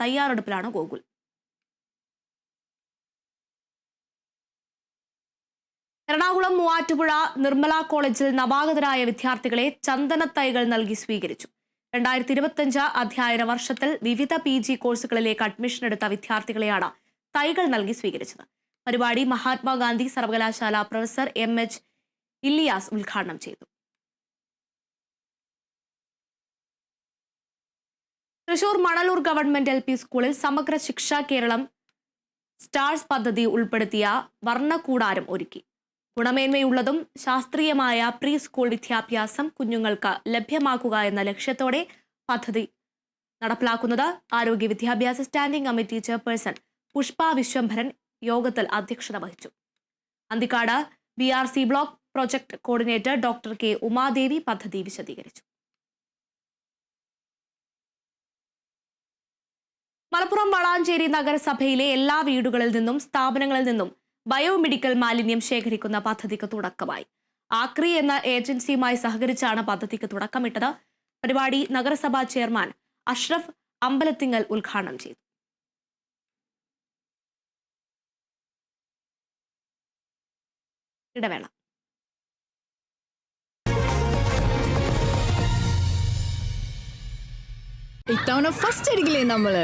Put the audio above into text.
തയ്യാറെടുപ്പിലാണ് ഗോകുൽ. എറണാകുളം മൂവാറ്റുപുഴ നിർമ്മല കോളേജിൽ നവാഗതരായ വിദ്യാർത്ഥികളെ ചന്ദനത്തൈകൾ നൽകി സ്വീകരിച്ചു. രണ്ടായിരത്തി ഇരുപത്തിയഞ്ച് അധ്യയന വർഷത്തിൽ വിവിധ പി ജി കോഴ്സുകളിലേക്ക് അഡ്മിഷൻ എടുത്ത വിദ്യാർത്ഥികളെയാണ് തൈകൾ നൽകി സ്വീകരിച്ചത്. പരിപാടി മഹാത്മാഗാന്ധി സർവകലാശാല പ്രൊഫസർ എം എച്ച് ഇല്ലിയാസ് ഉദ്ഘാടനം ചെയ്തു. Thrissur Manalur government L P സ്കൂളിൽ സമഗ്ര ശിക്ഷ കേരളം സ്റ്റാർസ് പദ്ധതി ഉൾപ്പെടുത്തിയ വർണകൂടാരം ഒരുക്കി. ഗുണമേന്മയുള്ളതും ശാസ്ത്രീയമായ പ്രീ സ്കൂൾ വിദ്യാഭ്യാസം കുഞ്ഞുങ്ങൾക്ക് ലഭ്യമാക്കുക എന്ന ലക്ഷ്യത്തോടെ പദ്ധതി നടപ്പിലാക്കുന്നത് ആരോഗ്യ വിദ്യാഭ്യാസ standing committee chairperson Pushpa Vishwambharan യോഗത്തിൽ അധ്യക്ഷത വഹിച്ചു. Anthikkad B R C block project coordinator doctor K Umadevi പദ്ധതി വിശദീകരിച്ചു. മലപ്പുറം വളാഞ്ചേരി നഗരസഭയിലെ എല്ലാ വീടുകളിൽ നിന്നും സ്ഥാപനങ്ങളിൽ നിന്നും ബയോമെഡിക്കൽ മാലിന്യം ശേഖരിക്കുന്ന പദ്ധതിക്ക് തുടക്കമായി. ആക്രി എന്ന ഏജൻസിയുമായി സഹകരിച്ചാണ് പദ്ധതിക്ക് തുടക്കമിട്ടത്. പരിപാടി നഗരസഭാ ചെയർമാൻ അഷ്റഫ് അമ്പലത്തിങ്ങൽ ഉദ്ഘാടനം ചെയ്തു. ഇടവേള. ഇത്തവണ ഫസ്റ്റ് അടിക്കില്ലേ നമ്മൾ?